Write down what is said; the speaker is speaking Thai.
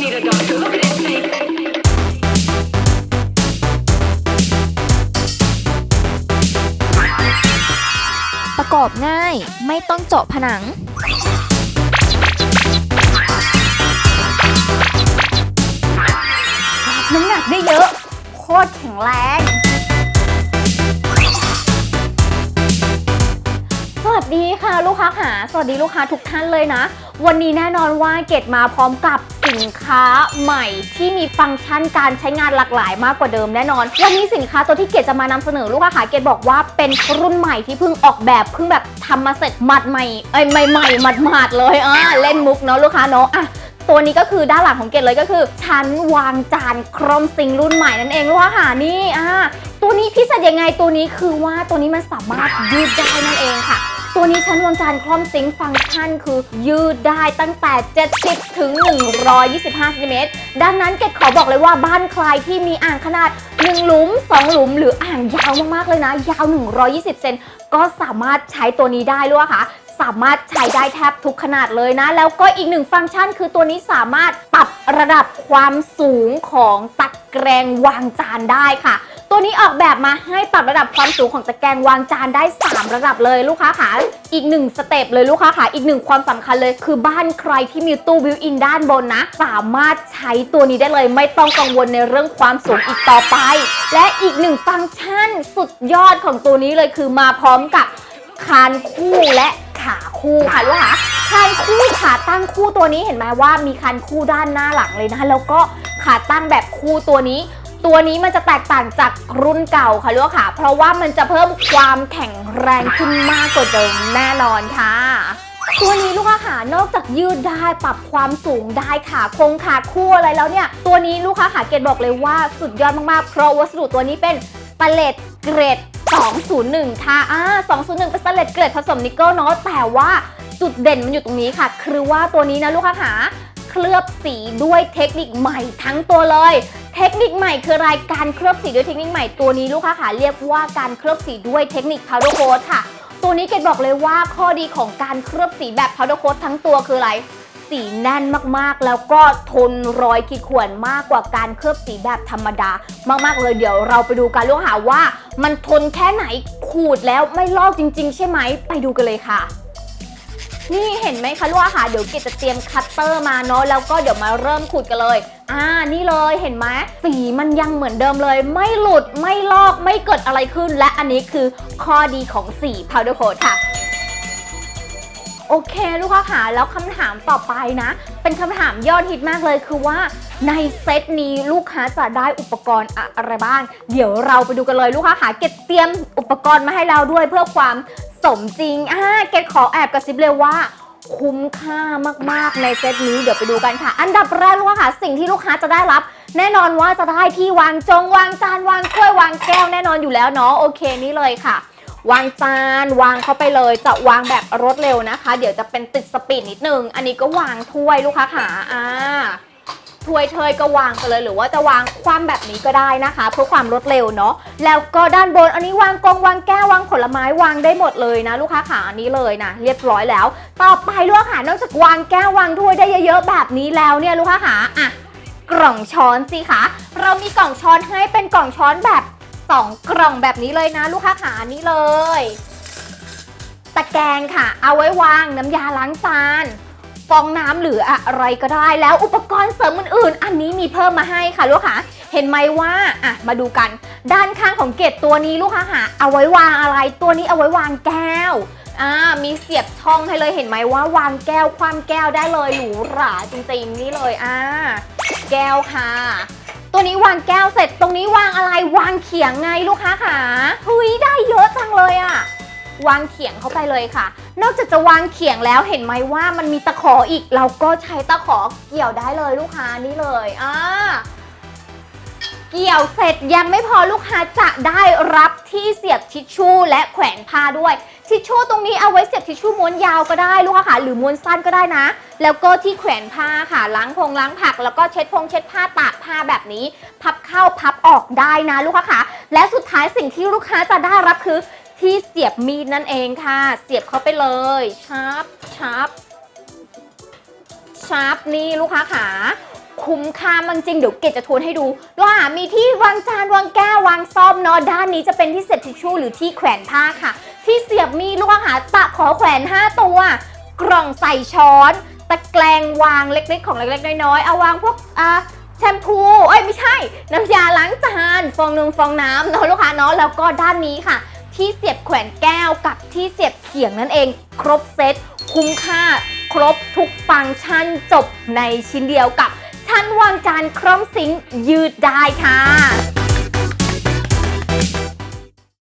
ประกอบง่ายไม่ต้องเจาะผนัง น้ำหนักได้เยอะ โคตรแข็งแรง ดีค่ะลูกค้าค่ะสวัสดีลูกค้าทุกท่านเลยนะ วันนี้แน่นอนว่าเกดมาพร้อมกับสินค้าใหม่ที่มีฟังก์ชันการใช้งานหลากหลายมากกว่าเดิมแน่นอน วันนี้สินค้าตัวที่เกดจะมานำเสนอลูกค้าค่ะเกดบอกว่าเป็นรุ่นใหม่ที่เพิ่งออกแบบเพิ่งแบบทำมาเสร็จหมัดใหม่เอ้ยใหม่ๆหมัดหมาดๆเลยอะเล่นมุกเนาะลูกค้าเนาะอะตัวนี้ก็คือด้านหลังของเกดเลยก็คือชั้นวางจานครมซิงรุ่นใหม่นั่นเองลูกค้าค่ะนี่อ่าตัวนี้พิเศษยังไงตัวนี้คือว่าตัวนี้มันสามารถยืดได้นั่นเองค่ะ ตัวนี้ชั้นวางจานครอมซิงค์ฟังก์ชันคือยืดได้ตั้งแต่ 70 ถึง 125ซนติเมตรดังนั้นเกดขอบอกเลยว่าบ้านใครที่มีอ่างขนาด 1 หลุม 2 หลุม หรืออ่างยาวมากๆเลยนะ ยาว 120 เซนก็สามารถใช้ตัวนี้ได้ลูกค่ะสามารถใช้ได้แทบทุกขนาดเลยนะ แล้วก็อีกหนึ่งฟังก์ชัน คือตัวนี้สามารถปรับระดับความสูงของตะแกรงวางจานได้ค่ะ ตัวนี้ออกแบบมาให้ปรับระดับความสูงของตะแกรงวางจานได้ 3 ระดับเลยลูกค้าค่ะอีกหนึ่งสเต็ปเลยลูกค้าค่ะอีกหนึ่งความสำคัญเลย คือบ้านใครที่มีตู้บิวอินด้านบนนะ สามารถใช้ตัวนี้ได้เลย ไม่ต้องกังวลในเรื่องความสูงอีกต่อไป และอีกหนึ่งฟังก์ชันสุดยอดของตัวนี้เลยคือมาพร้อมกับคานคู่และขาคู่ค่ะลูกค้าคานคู่ขาตั้งคู่ตัวนี้เห็นไหมว่ามีคานคู่ด้านหน้าหลังเลยนะแล้วก็ขาตั้งแบบคู่ตัวนี้ ตัวนี้มันจะแตกต่างจากรุ่นเก่าค่ะลูกค้าเพราะว่ามันจะเพิ่มความแข็งแรงขึ้นมากกว่าเดิมแน่นอนค่ะตัวนี้ลูกค้าขานอกจากยืดได้ปรับความสูงได้ขาโคงขาคู่อะไรแล้วเนี่ย ตัวนี้ลูกค้าขาเกดบอกเลยว่าสุดยอดมากๆ เพราะวัสดุตัวนี้เป็นสแตนเลสเกรด 201 ค่ะอ่า201 เป็นสแตนเลสเกรดผสมนิกเกิลเนาะแต่ว่าจุดเด่นมันอยู่ตรงนี้ค่ะ คือว่าตัวนี้นะลูกค้าขาเคลือบสีด้วยเทคนิคใหม่ทั้งตัวเลย เทคนิคใหม่คือรายการเคลือบสีด้วยเทคนิคใหม่ตัวนี้ลูกค้าขาเรียกว่าการเคลือบสีด้วยเทคนิค powder coat ค่ะ ตัวนี้เกดบอกเลยว่าข้อดีของการเคลือบสีแบบ powder coat ทั้งตัวคืออะไรสีแน่นมากๆ แล้วก็ทนรอยขีดข่วนมากกว่าการเคลือบสีแบบธรรมดามากๆเลยเดี๋ยวเราไปดูกันลูกหาว่า มันทนแค่ไหนขูดแล้วไม่ลอกจริง ๆ ใช่ไหมไปดูกันเลยค่ะ นี่เห็นไหมคะลูกอาหารเดี๋ยวกิจะเตรียมคัตเตอร์มาเนาะแล้วก็เดี๋ยวมาเริ่มขูดกันเลยอ่านี่เลยเห็นไหมสีมันยังเหมือนเดิมเลย ไม่หลุดไม่ลอกไม่เกิดอะไรขึ้น และอันนี้คือข้อดีของสี powder coat ค่ะ โอเค ลูกค้าค่ะแล้วคำถามต่อไปนะ เป็นคำถามยอดฮิตมากเลยคือว่าในเซตนี้ลูกค้าจะได้อุปกรณ์อะไรบ้าง เดี๋ยวเราไปดูกันเลยลูกค้าค่ะเกดเตรียมอุปกรณ์มาให้เราด้วยเพื่อความสมจริงอ่าเกดขอแอบกระซิบเลยว่าคุ้มค่ามากๆในเซตนี้เดี๋ยวไปดูกันค่ะ อันดับแรกลูกค้าค่ะสิ่งที่ลูกค้าจะได้รับ แน่นอนว่าจะได้ที่วางจงวางจานวางถ้วยวางแก้วแน่นอนอยู่แล้วเนาะโอเคนี่เลยค่ะ วางจานวางเข้าไปเลยจะวางแบบรวดเร็วนะคะ เดี๋ยวจะเป็นติดสปีดนิดนึง อันนี้ก็วางถ้วยลูกค้าขาอ่าถ้วยเทยก็วางไปเลยหรือว่าจะวางคว่ำแบบนี้ก็ได้นะคะ เพื่อความรวดเร็วเนาะแล้วก็ด้านบนอันนี้วางกองวางแก้ววางผลไม้วางได้หมดเลยนะ ลูกค้าขาอันนี้เลยนะเรียบร้อยแล้ว ต่อไปลูกค้าขานอกจากวางแก้ววางถ้วยได้เยอะๆแบบนี้แล้วเนี่ยลูกค้าขาอะกล่องช้อนสิคะเรามีกล่องช้อนให้เป็นกล่องช้อนแบบ 2 กล่องแบบนี้เลยนะลูกค้าขานี่เลย ตะแกรงค่ะ เอาไว้วางน้ำยาล้างจานฟองน้ำหรืออะไรก็ได้แล้วอุปกรณ์เสริมอื่นๆ อันนี้มีเพิ่มมาให้ค่ะลูกค้าเห็นไหมว่าอะมาดูกัน ด้านข้างของเกตตัวนี้ลูกค้าหาเอาไว้วางอะไร ตัวนี้เอาไว้วางแก้วอ่ามีเสียบช่องให้เลยเห็นไหมว่าวางแก้วคว่ำแก้วได้เลยหรูหราจริงๆนี่เลยอ่าแก้วค่ะ ตัวนี้วางแก้วเสร็จตรงนี้วางอะไรวางเขียงไงลูกค้าขาเฮ้ยได้เยอะจังเลยอะวางเขียงเข้าไปเลยค่ะ นอกจากจะวางเขียงแล้วเห็นไหมว่ามันมีตะขออีก เราก็ใช้ตะขอเกี่ยวได้เลยลูกค้านี่เลยอ่าเกี่ยวเสร็จยังไม่พอลูกค้าจะได้รับที่เสียบทิชชู่และแขวนผ้าด้วย ทิชชู่ตรงนี้เอาไว้เสียบทิชชู่ม้วนยาวก็ได้ลูกค้าค่ะหรือม้วนสั้นก็ได้นะ แล้วก็ที่แขวนผ้าค่ะล้างพงล้างผัก แล้วก็เช็ดพงเช็ดผ้าตากผ้าแบบนี้ พับเข้าพับออกได้นะลูกค้าค่ะและสุดท้ายสิ่งที่ลูกค้าจะได้รับคือที่เสียบมีดนั่นเองค่ะ เสียบเข้าไปเลยชาร์ปชาร์ปชาร์ปนี่ลูกค้าขาคุ้มค่ามากจริงเดี๋ยวเกดจะทวนให้ดูว่ามีที่วางจานวางแก้ววางซ่อมเนาะด้านนี้จะเป็นที่เสียบทิชชู่หรือที่แขวนผ้าค่ะ ที่เสียบมีลูกอาหารตะขอแขวน 5 ตัว กล่องใส่ช้อน ตะแกรงวางเล็กๆ ของเล็กๆ น้อยๆ เอาวางพวกอ่าแชมพู เอ้ยไม่ใช่ น้ำยาล้างจานฟองนงฟองน้ำเนาะลูกค้าเนาะแล้วก็ด้านนี้ค่ะ ที่เสียบแขวนแก้วกับที่เสียบเขียงนั่นเอง ครบเซตคุ้มค่า ครบทุกฟังก์ชันจบในชิ้นเดียวกับชั้นวางจานคร่อมซิงยืดได้ค่ะ